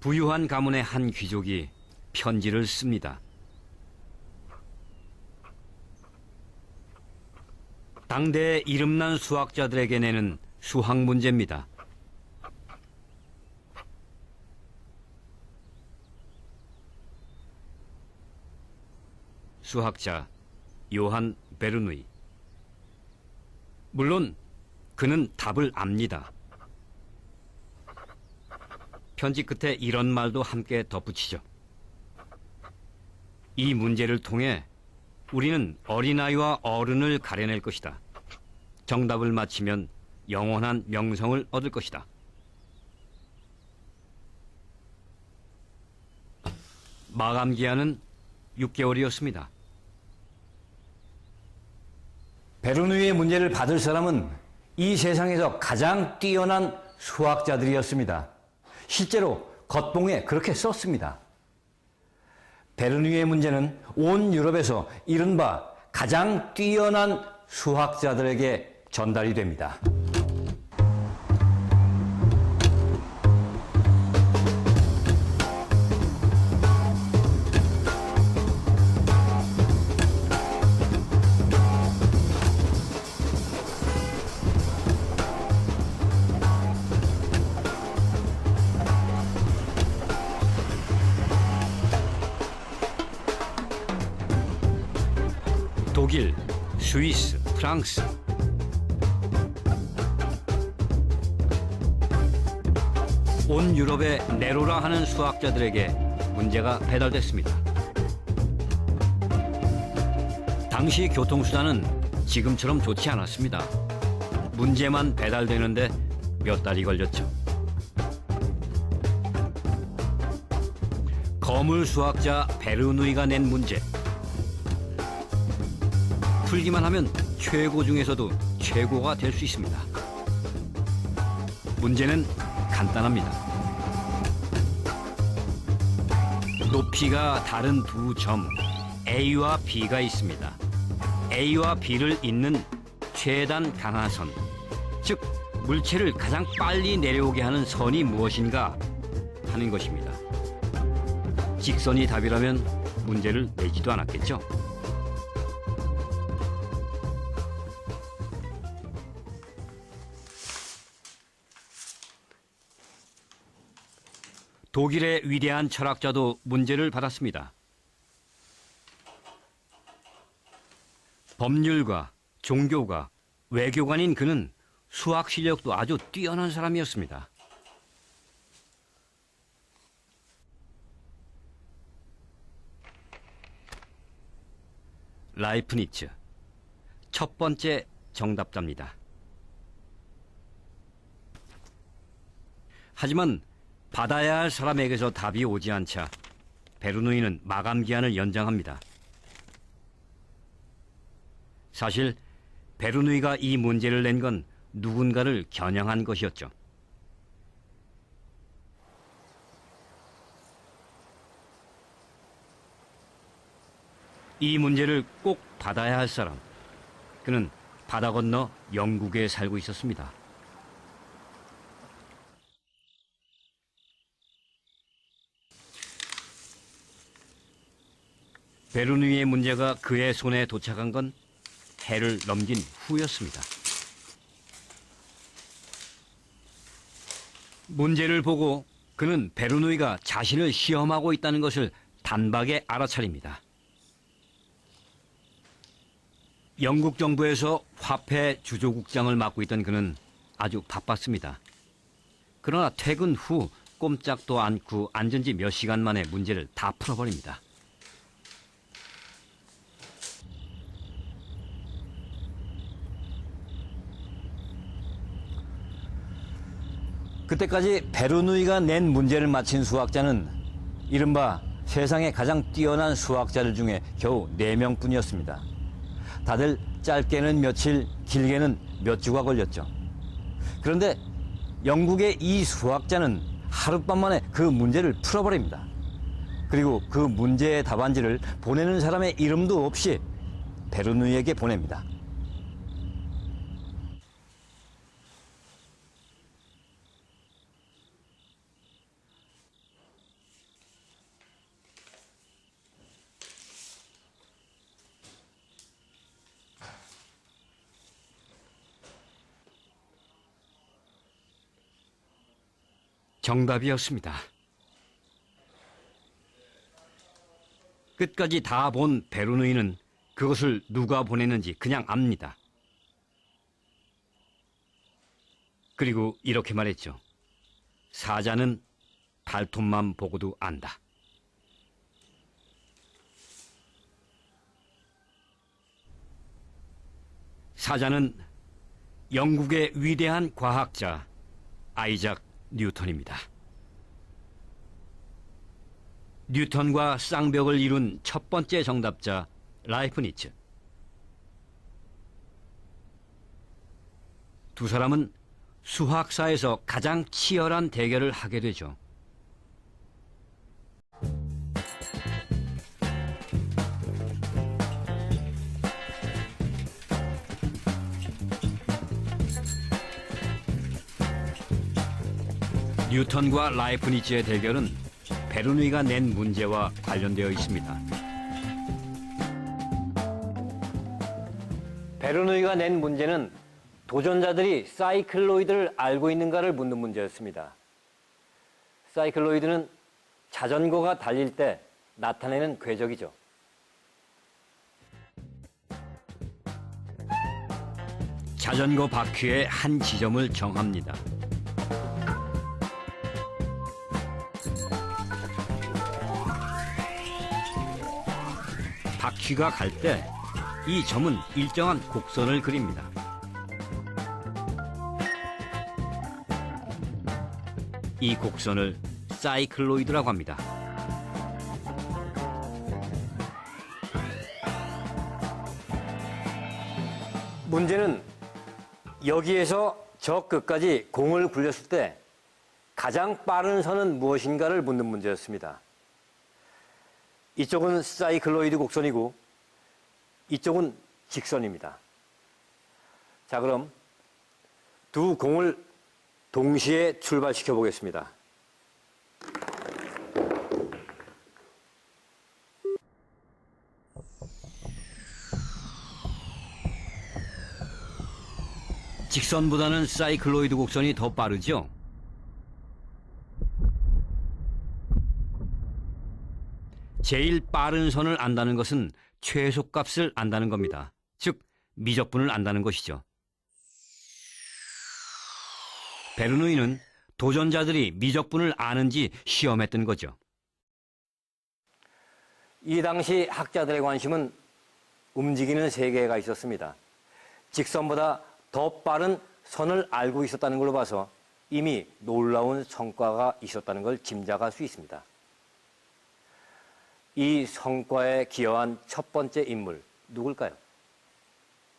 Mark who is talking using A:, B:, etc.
A: 부유한 가문의 한 귀족이 편지를 씁니다. 당대의 이름난 수학자들에게 내는 수학 문제입니다. 수학자 요한 베르누이. 물론 그는 답을 압니다. 편지 끝에 이런 말도 함께 덧붙이죠. 이 문제를 통해 우리는 어린아이와 어른을 가려낼 것이다. 정답을 맞히면 영원한 명성을 얻을 것이다. 마감 기한은 6개월이었습니다.
B: 베르누이의 문제를 받을 사람은 이 세상에서 가장 뛰어난 수학자들이었습니다. 실제로 겉봉에 그렇게 썼습니다. 베르누이의 문제는 온 유럽에서 이른바 가장 뛰어난 수학자들에게 전달이 됩니다.
A: 독일, 스위스, 프랑스. 온 유럽의 네로라 하는 수학자들에게 문제가 배달됐습니다. 당시 교통수단은 지금처럼 좋지 않았습니다. 문제만 배달되는데 몇 달이 걸렸죠. 거물 수학자 베르누이가 낸 문제. 풀기만 하면 최고 중에서도 최고가 될 수 있습니다. 문제는 간단합니다. 높이가 다른 두 점 A와 B가 있습니다. A와 B를 잇는 최단 강화선, 즉 물체를 가장 빨리 내려오게 하는 선이 무엇인가 하는 것입니다. 직선이 답이라면 문제를 내지도 않았겠죠. 독일의 위대한 철학자도 문제를 받았습니다. 법률가, 종교가, 외교관인 그는 수학 실력도 아주 뛰어난 사람이었습니다. 라이프니츠. 첫 번째 정답자입니다. 하지만 받아야 할 사람에게서 답이 오지 않자 베르누이는 마감 기한을 연장합니다. 사실 베르누이가 이 문제를 낸 건 누군가를 겨냥한 것이었죠. 이 문제를 꼭 받아야 할 사람. 그는 바다 건너 영국에 살고 있었습니다. 베르누이의 문제가 그의 손에 도착한 건 해를 넘긴 후였습니다. 문제를 보고 그는 베르누이가 자신을 시험하고 있다는 것을 단박에 알아차립니다. 영국 정부에서 화폐 주조국장을 맡고 있던 그는 아주 바빴습니다. 그러나 퇴근 후 꼼짝도 않고 앉은 지 몇 시간 만에 문제를 다 풀어버립니다.
B: 그때까지 베르누이가 낸 문제를 맞힌 수학자는 이른바 세상에 가장 뛰어난 수학자들 중에 겨우 네명뿐이었습니다 다들 짧게는 며칠, 길게는 몇 주가 걸렸죠. 그런데 영국의 이 수학자는 하룻밤 만에 그 문제를 풀어버립니다. 그리고 그 문제의 답안지를 보내는 사람의 이름도 없이 베르누이에게 보냅니다.
A: 정답이었습니다. 끝까지 다 본 베르누이는 그것을 누가 보냈는지 그냥 압니다. 그리고 이렇게 말했죠. 사자는 발톱만 보고도 안다. 사자는 영국의 위대한 과학자 아이작 뉴턴입니다. 뉴턴과 쌍벽을 이룬 첫 번째 정답자 라이프니츠. 두 사람은 수학사에서 가장 치열한 대결을 하게 되죠. 뉴턴과 라이프니츠의 대결은 베르누이가 낸 문제와 관련되어 있습니다.
B: 베르누이가 낸 문제는 도전자들이 사이클로이드를 알고 있는가를 묻는 문제였습니다. 사이클로이드는 자전거가 달릴 때 나타내는 궤적이죠.
A: 자전거 바퀴의 한 지점을 정합니다. 바퀴가 갈 때 이 점은 일정한 곡선을 그립니다. 이 곡선을 사이클로이드라고 합니다.
B: 문제는 여기에서 저 끝까지 공을 굴렸을 때 가장 빠른 선은 무엇인가를 묻는 문제였습니다. 이쪽은 사이클로이드 곡선이고 이쪽은 직선입니다. 자, 그럼 두 공을 동시에 출발시켜 보겠습니다.
A: 직선보다는 사이클로이드 곡선이 더 빠르죠? 제일 빠른 선을 안다는 것은 최소값을 안다는 겁니다. 즉, 미적분을 안다는 것이죠. 베르누이는 도전자들이 미적분을 아는지 시험했던 거죠.
B: 이 당시 학자들의 관심은 움직이는 세계가 있었습니다. 직선보다 더 빠른 선을 알고 있었다는 걸로 봐서 이미 놀라운 성과가 있었다는 걸 짐작할 수 있습니다. 이 성과에 기여한 첫 번째 인물 누굴까요?